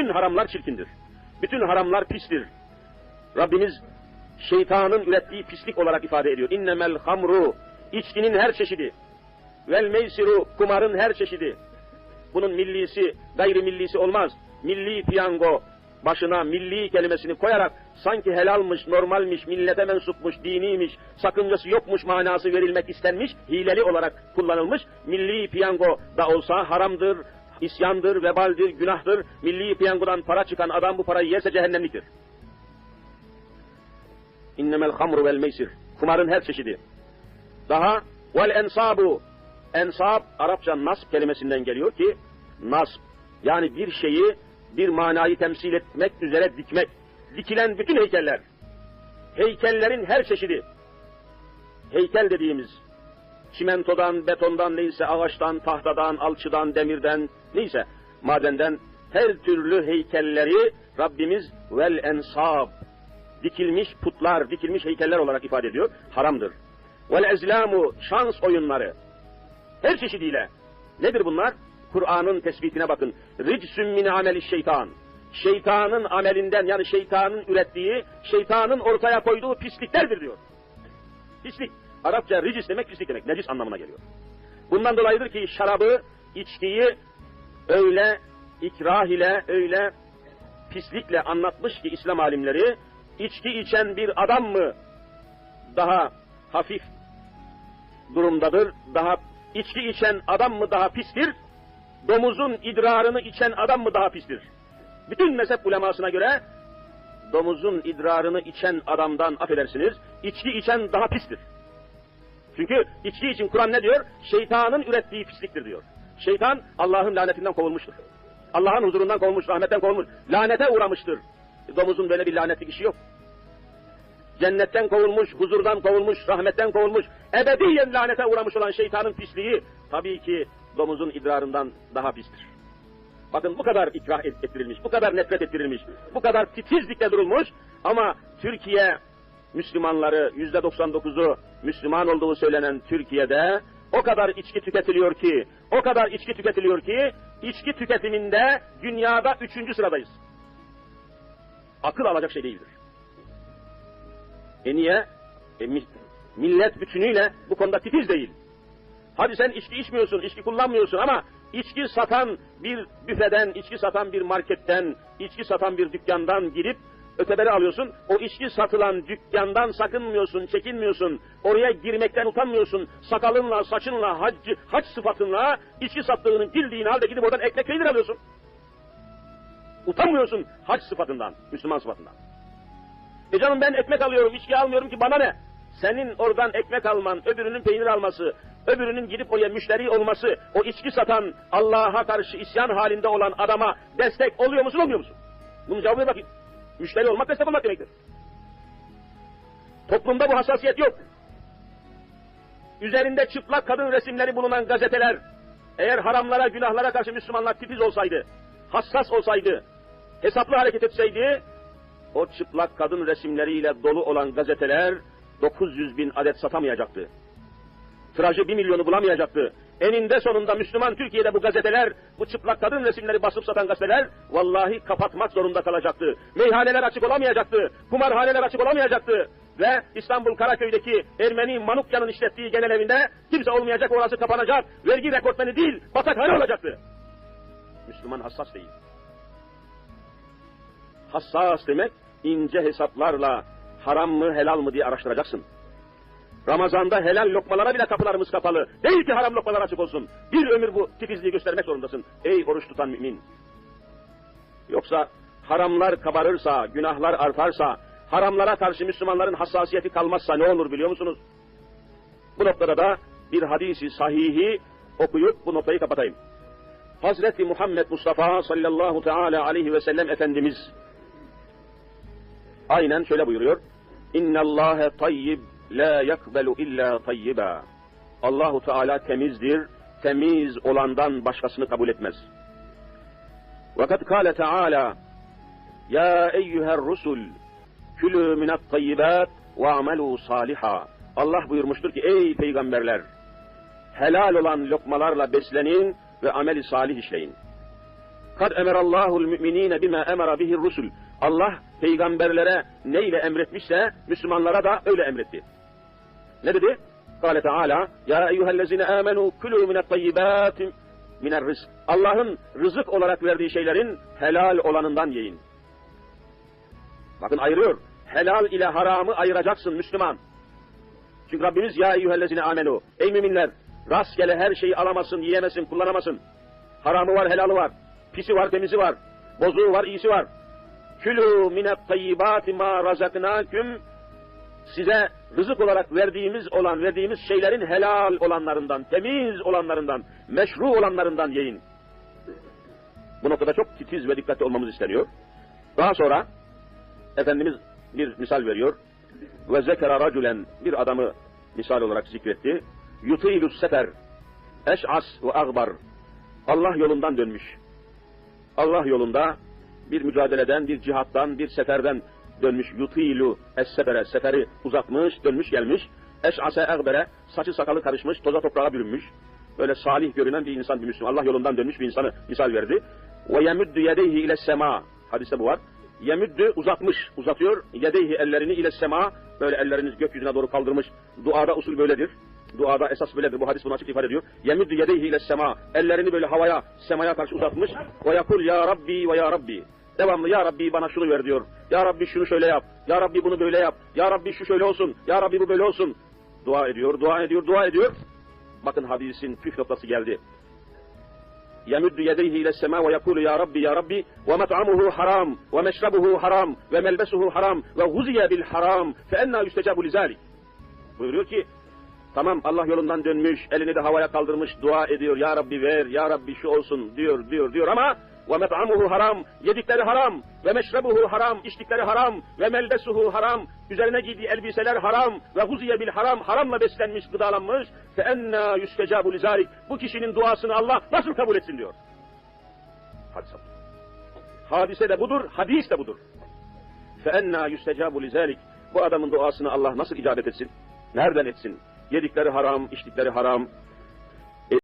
Bütün haramlar çirkindir. Bütün haramlar pistir. Rabbimiz şeytanın ürettiği pislik olarak ifade ediyor. İnnemel hamru, içkinin her çeşidi. Vel meysiru, kumarın her çeşidi. Bunun millisi, gayrimillisi olmaz. Milli piyango, başına milli kelimesini koyarak sanki helalmış, normalmiş, millete mensupmuş, diniymiş, sakıncası yokmuş manası verilmek istenmiş, hileli olarak kullanılmış. Milli piyango da olsa haramdır, isyandır, vebaldir, günahtır. Milli piyangodan para çıkan adam bu parayı yerse cehennemliktir. İnnemel hamru vel meysir. Kumarın her çeşidi. Daha vel ensabu. Ensab Arapça nasb kelimesinden geliyor ki nasb yani bir şeyi bir manayı temsil etmek üzere dikmek. Dikilen bütün heykeller. Heykellerin her çeşidi. Heykel dediğimiz çimentodan, betondan neyse ağaçtan, tahtadan, alçıdan, demirden neyse madenden her türlü heykelleri Rabbimiz vel ensab dikilmiş putlar, dikilmiş heykeller olarak ifade ediyor. Haramdır. Vel ezlamu şans oyunları her çeşidiyle. Nedir bunlar? Kur'an'ın tespitine bakın. Ricsün min ameli şeytan. Şeytanın amelinden yani şeytanın ürettiği, şeytanın ortaya koyduğu pisliklerdir diyor. Pislik. Arapça ricis demek pislik demek. Necis anlamına geliyor. Bundan dolayıdır ki şarabı, içkiyi öyle ikrah ile, öyle pislikle anlatmış ki İslam alimleri, içki içen bir adam mı daha hafif durumdadır, daha içki içen adam mı daha pistir, domuzun idrarını içen adam mı daha pistir? Bütün mezhep ulemasına göre domuzun idrarını içen adamdan affedersiniz, içki içen daha pistir. Çünkü içki için Kur'an ne diyor? Şeytanın ürettiği pisliktir diyor. Şeytan Allah'ın lanetinden kovulmuştur. Allah'ın huzurundan kovulmuş, rahmetten kovulmuş, lanete uğramıştır. Domuzun böyle bir lanetli işi yok. Cennetten kovulmuş, huzurdan kovulmuş, rahmetten kovulmuş, ebediyen lanete uğramış olan şeytanın pisliği tabii ki domuzun idrarından daha pistir. Bakın bu kadar ikrah ettirilmiş, bu kadar nefret ettirilmiş, bu kadar titizlikle durulmuş ama Türkiye Müslümanları yüzde 99'u Müslüman olduğu söylenen Türkiye'de o kadar içki tüketiliyor ki, o kadar içki tüketiliyor ki, içki tüketiminde dünyada üçüncü sıradayız. Akıl alacak şey değildir. E niye? E, millet bütünüyle bu konuda titiz değil. Hadi sen içki içmiyorsun, içki kullanmıyorsun ama içki satan bir büfeden, içki satan bir marketten, içki satan bir dükkandan girip öteberi alıyorsun. O içki satılan dükkandan sakınmıyorsun, çekinmiyorsun. Oraya girmekten utanmıyorsun. Sakalınla, saçınla, hac, hac sıfatınla içki sattığını bildiğin halde gidip oradan ekmek peynir alıyorsun. Utanmıyorsun hac sıfatından, Müslüman sıfatından. E canım ben ekmek alıyorum, içki almıyorum ki bana ne? Senin oradan ekmek alman, öbürünün peynir alması, öbürünün gidip oraya müşteri olması, o içki satan, Allah'a karşı isyan halinde olan adama destek oluyor musun, olmuyor musun? Bunun cevabına bakayım. Müşteri olmak destek olmak demektir. Toplumda bu hassasiyet yok. Üzerinde çıplak kadın resimleri bulunan gazeteler, eğer haramlara, günahlara karşı Müslümanlar titiz olsaydı, hassas olsaydı, hesaplı hareket etseydi, o çıplak kadın resimleriyle dolu olan gazeteler 900 bin adet satamayacaktı. Tirajı 1 milyonu bulamayacaktı. Eninde sonunda Müslüman Türkiye'de bu gazeteler, bu çıplak kadın resimleri basıp satan gazeteler vallahi kapatmak zorunda kalacaktı. Meyhaneler açık olamayacaktı. Kumarhaneler açık olamayacaktı. Ve İstanbul Karaköy'deki Ermeni Manukya'nın işlettiği genel evinde kimse olmayacak orası kapanacak. Vergi rekortmeni değil, batakhane olacaktı. Müslüman hassas değil. Hassas demek ince hesaplarla haram mı helal mı diye araştıracaksın. Ramazanda helal lokmalara bile kapılarımız kapalı. Değil ki haram lokmalar açık olsun. Bir ömür bu titizliği göstermek zorundasın. Ey oruç tutan mümin. Yoksa haramlar kabarırsa, günahlar artarsa, haramlara karşı Müslümanların hassasiyeti kalmazsa ne olur biliyor musunuz? Bu noktada da bir hadisi sahihi okuyup bu noktayı kapatayım. Hazreti Muhammed Mustafa sallallahu teala aleyhi ve sellem Efendimiz aynen şöyle buyuruyor. İnnallâhe tayyib la yakbelu illa tayyiba. Allahu Teala temizdir, temiz olandan başkasını kabul etmez. Fakat kâle Teala Ya eyyüher rusul külü minat tayyibat ve amelu saliha. Allah buyurmuştur ki ey peygamberler helal olan lokmalarla beslenin ve ameli salih işleyin. kad emerallahul müminine bima emara bihir rusul. Allah peygamberlere neyle emretmişse Müslümanlara da öyle emretti. Ne dedi? Kale Teala Ya eyyühellezine amenu külü minet tayyibatim miner rızk. Allah'ın rızık olarak verdiği şeylerin helal olanından yiyin. Bakın ayırıyor. Helal ile haramı ayıracaksın Müslüman. Çünkü Rabbimiz ya eyyühellezine amenu. Ey müminler rastgele her şeyi alamasın, yiyemesin, kullanamasın. Haramı var, helalı var. Pisi var, temizi var. Bozuğu var, iyisi var. Külü minet tayyibati ma razaknaküm size rızık olarak verdiğimiz olan, verdiğimiz şeylerin helal olanlarından, temiz olanlarından, meşru olanlarından yiyin. Bu noktada çok titiz ve dikkatli olmamız isteniyor. Daha sonra Efendimiz bir misal veriyor. Ve zekera raculen bir adamı misal olarak zikretti. Yutilus sefer eş'as ve agbar Allah yolundan dönmüş. Allah yolunda bir mücadeleden, bir cihattan, bir seferden dönmüş. Yutilu es-sefere, seferi uzatmış, dönmüş gelmiş. Eş'ase egbere, saçı sakalı karışmış, toza toprağa bürünmüş. Böyle salih görünen bir insan, bir Müslüman. Allah yolundan dönmüş bir insanı misal verdi. Ve yemüddü yedeyhi ile sema. Hadiste bu var. Yemüddü uzatmış, uzatıyor. Yedeyhi ellerini ile sema. Böyle elleriniz gökyüzüne doğru kaldırmış. Duada usul böyledir. Duada esas böyledir. Bu hadis bunu açık ifade ediyor. Yemüddü yedeyhi ile sema. Ellerini böyle havaya, semaya karşı uzatmış. Ve yakul ya Rabbi ve ya Rabbi. Devamlı ya Rabbi bana şunu ver diyor. Ya Rabbi şunu şöyle yap. Ya Rabbi bunu böyle yap. Ya Rabbi şu şöyle olsun. Ya Rabbi bu böyle olsun. Dua ediyor, dua ediyor, dua ediyor. Bakın hadisin püf noktası geldi. يمد يديه إلى السماء ويقول يا ربي يا ربي ومطعمه حرام ومشربه حرام وملبسه حرام وغزي بالحرام فأنا يستجاب لذلك buyuruyor ki tamam Allah yolundan dönmüş elini de havaya kaldırmış dua ediyor ya Rabbi ver ya Rabbi şu olsun diyor diyor diyor ama ve met'amuhu haram yedikleri haram ve meşrebuhu haram içtikleri haram ve melbesuhu haram üzerine giydiği elbiseler haram ve huziye bil haram haramla beslenmiş gıdalanmış fe enna yüstecabu lizalik bu kişinin duasını Allah nasıl kabul etsin diyor. Hadise, hadise de budur, hadis de budur. Fe enna yüstecabu lizalik bu adamın duasını Allah nasıl icabet etsin? Nereden etsin? Yedikleri haram, içtikleri haram,